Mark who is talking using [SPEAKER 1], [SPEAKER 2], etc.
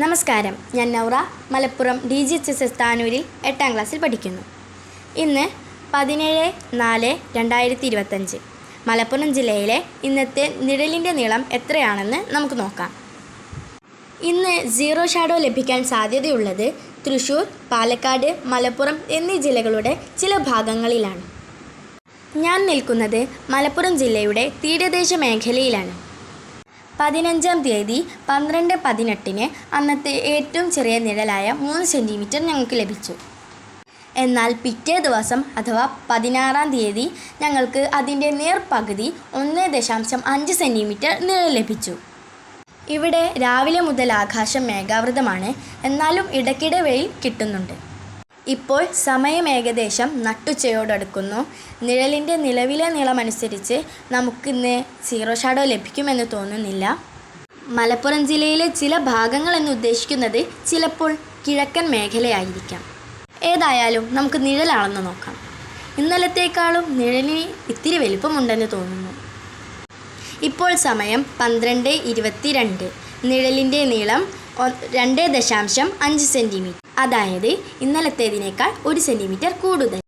[SPEAKER 1] നമസ്കാരം. ഞാൻ Noura Malappuram D G H S S താനൂരിൽ എട്ടാം ക്ലാസ്സിൽ പഠിക്കുന്നു. ഇന്ന് പതിനേഴ് നാല് രണ്ടായിരത്തി ഇരുപത്തഞ്ച് മലപ്പുറം ജില്ലയിലെ ഇന്നത്തെ നിഴലിന്റെ നീളം എത്രയാണെന്ന് നമുക്ക് നോക്കാം. ഇന്ന് സീറോ ഷാഡോ ലഭിക്കാൻ സാധ്യതയുള്ളത് തൃശ്ശൂർ പാലക്കാട് മലപ്പുറം എന്നീ ജില്ലകളുടെ ചില ഭാഗങ്ങളിലാണ്. ഞാൻ നിൽക്കുന്നത് മലപ്പുറം ജില്ലയുടെ തീരദേശ മേഖലയിലാണ്. പതിനഞ്ചാം തീയതി പന്ത്രണ്ട് പതിനെട്ടിന് അന്നത്തെ ഏറ്റവും ചെറിയ നിഴലായ മൂന്ന് സെന്റിമീറ്റർ ഞങ്ങൾക്ക് ലഭിച്ചു. എന്നാൽ പിറ്റേ ദിവസം അഥവാ പതിനാറാം തീയതി ഞങ്ങൾക്ക് അതിന്റെ നേർപകുതി ഒന്ന് ദശാംശം അഞ്ച് സെന്റിമീറ്റർ നിഴൽ ലഭിച്ചു. ഇവിടെ രാവിലെ മുതൽ ആകാശം മേഘാവൃതമാണ്. എന്നാലും ഇടയ്ക്കിടെ വെയിൽ കിട്ടുന്നുണ്ട്. ഇപ്പോൾ സമയം ഏകദേശം നട്ടുച്ചയോടടുക്കുന്നു. നിഴലിന്റെ നിലവിലെ നീളമനുസരിച്ച് നമുക്കിന്ന് സീറോ ഷാഡോ ലഭിക്കുമെന്ന് തോന്നുന്നില്ല. മലപ്പുറം ജില്ലയിലെ ചില ഭാഗങ്ങൾ എന്ന് ഉദ്ദേശിക്കുന്നത് ചിലപ്പോൾ കിഴക്കൻ മേഖലയായിരിക്കാം. ഏതായാലും നമുക്ക് നിഴലാണെന്ന് നോക്കാം. ഇന്നലത്തേക്കാളും നിഴലിന് ഇത്തിരി വലിപ്പമുണ്ടെന്ന് തോന്നുന്നു. ഇപ്പോൾ സമയം പന്ത്രണ്ട് ഇരുപത്തിരണ്ട്. നിഴലിന്റെ നീളം രണ്ട് ദശാംശം അഞ്ച് സെന്റിമീറ്റർ അതായത് ഇന്നലത്തേതിനേക്കാൾ ഒരു സെന്റിമീറ്റർ കൂടുതൽ.